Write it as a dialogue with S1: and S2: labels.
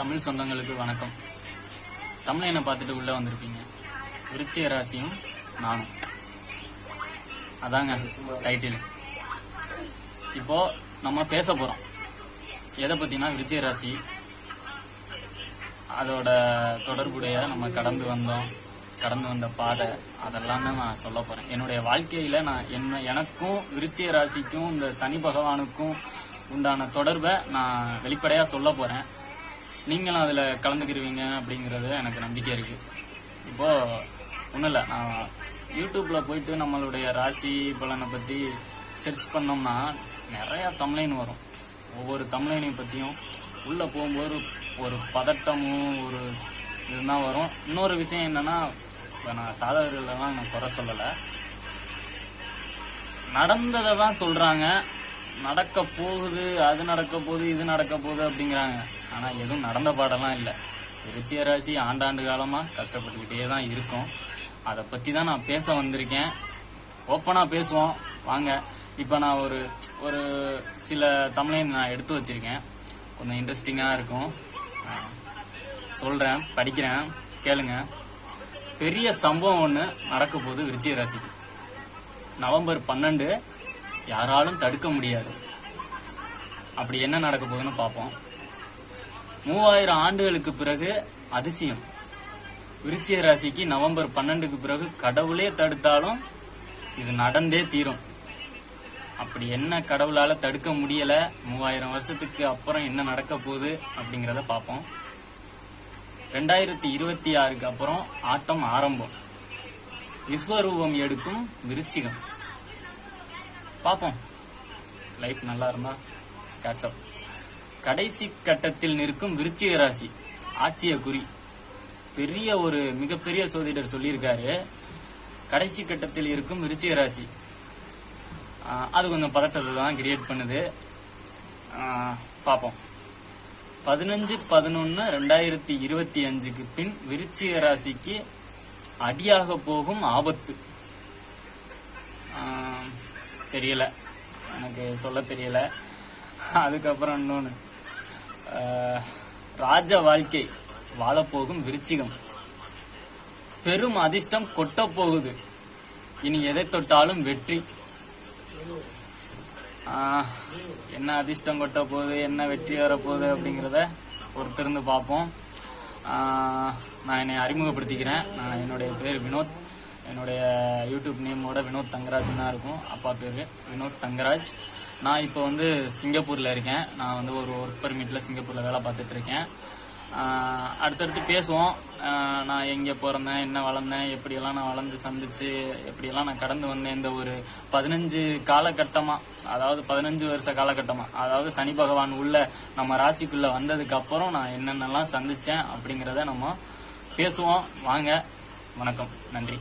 S1: தமிழ் சொந்தங்களுக்கு வணக்கம். தமிழனை பார்த்துட்டு உள்ள வந்திருப்பீங்க விருச்சிய ராசியும் நானும். அதாங்க டைட்டில் இப்போ நம்ம பேச போறோம். எதை பத்தினா விருச்சிய ராசி அதோட தொடர்புடைய நம்ம கடந்து வந்தோம் கடந்து வந்த பாதை அதெல்லாம் தான் நான் சொல்ல போறேன். என்னுடைய வாழ்க்கையில நான் என்ன எனக்கும் விருச்சிய ராசிக்கும் இந்த சனி பகவானுக்கும் உண்டான தொடர்பை நான் வெளிப்படையாக சொல்ல போகிறேன் நீங்களும் அதில் கலந்துக்கிருவீங்க அப்படிங்கிறது எனக்கு நம்பிக்கை இருக்கு. இப்போ ஒன்றும் இல்லை நான் யூடியூப்ல போயிட்டு நம்மளுடைய ராசி பலனை பற்றி சர்ச் பண்ணோம்னா நிறையா தமிழைன் வரும். ஒவ்வொரு தமிழைனையும் பற்றியும் உள்ளே போகும்போது ஒரு பதட்டமும் ஒரு இதுதான் வரும். இன்னொரு விஷயம் என்னன்னா இப்போ நான் சாதகர்களெல்லாம் நான் குறை சொல்லலை. நடந்ததை தான் சொல்கிறாங்க நடக்க போகுது அது நடக்க போகுது இது நடக்க போகுது அப்படிங்கிறாங்க. ஆனால் எதுவும் நடந்த பாடெல்லாம் இல்லை. விருச்சிக ராசி ஆண்டாண்டு காலமாக கஷ்டப்பட்டுக்கிட்டே தான் இருக்கும். அதை பற்றி தான் நான் பேச வந்திருக்கேன். ஓப்பனாக பேசுவோம். வாங்க. இப்போ நான் ஒரு ஒரு சில தமிழை நான் எடுத்து வச்சிருக்கேன். கொஞ்சம் இன்ட்ரெஸ்டிங்காக இருக்கும். சொல்கிறேன் படிக்கிறேன் கேளுங்க. பெரிய சம்பவம் ஒன்று நடக்க போகுது விருச்சிக ராசிக்கு. நவம்பர் பன்னெண்டு யாராலும் தடுக்க முடியாது. அப்படி என்ன நடக்க போகுதுன்னு பார்ப்போம். மூவாயிரம் ஆண்டுகளுக்கு பிறகு அதிசயம். விருச்சிய ராசிக்கு நவம்பர் பன்னெண்டுக்கு பிறகு கடவுளே தடுத்தாலும் இது நடந்தே தீரும். அப்படி என்ன கடவுளால தடுக்க முடியல? மூவாயிரம் வருஷத்துக்கு அப்புறம் என்ன நடக்க போகுது அப்படிங்கறத பார்ப்போம். ரெண்டாயிரத்தி இருபத்தி ஆறுக்கு அப்புறம் ஆட்டம் ஆரம்பம். விஸ்வரூபம் எடுக்கும் விருச்சிகம். பார்ப்போம். லைஃப் நல்லா இருந்தா கேட்சப் கடைசி கட்டத்தில் நிற்கும் விருச்சிக ராசி ஆட்சிய குறி. பெரிய ஒரு மிகப்பெரிய சோதிடர் சொல்லியிருக்காரு. கடைசி கட்டத்தில் இருக்கும் விருச்சிக ராசி. அது கொஞ்சம் பதட்டத்தை தான் கிரியேட் பண்ணுது. பார்ப்போம். பதினஞ்சு பதினொன்னு ரெண்டாயிரத்தி இருபத்தி அஞ்சுக்கு பின் விருச்சிக ராசிக்கு அடியாக போகும் ஆபத்து. தெரியல. எனக்கு சொல்ல தெரியல. அதுக்கப்புறம் இன்னொன்று ராஜ வாழ்க்கை வாழப்போகும் விருச்சிகம். பெரும் அதிர்ஷ்டம் கொட்ட போகுது. இனி எதை தொட்டாலும் வெற்றி. என்ன அதிர்ஷ்டம் கொட்ட போகுது என்ன வெற்றி வரப்போகுது அப்படிங்கிறத பொறுத்திருந்து பார்ப்போம். நான் என்னை அறிமுகப்படுத்திக்கிறேன். நான் என்னுடைய பேர் வினோத். என்னுடைய யூடியூப் நேமோட வினோத் தங்கராஜ் தான் இருக்கும். அப்பா பேர் வினோத் தங்கராஜ். நான் இப்போ வந்து சிங்கப்பூரில் இருக்கேன். நான் வந்து ஒரு ஒர்க் பர்மிட்டில் சிங்கப்பூரில் வேலை பார்த்துட்டு இருக்கேன். அடுத்தடுத்து பேசுவோம். நான் எங்கே பிறந்தேன் என்ன வளர்ந்தேன் எப்படியெல்லாம் நான் வளர்ந்து சந்திச்சு எப்படியெல்லாம் நான் கடந்து வந்தேன் இந்த ஒரு பதினஞ்சு காலகட்டமாக அதாவது பதினஞ்சு வருஷ காலகட்டமாக அதாவது சனி பகவான் உள்ள நம்ம ராசிக்குள்ளே வந்ததுக்கு அப்புறம் நான் என்னென்னலாம் சந்தித்தேன் அப்படிங்கிறத நம்ம பேசுவோம். வாங்க வணக்கம். நன்றி.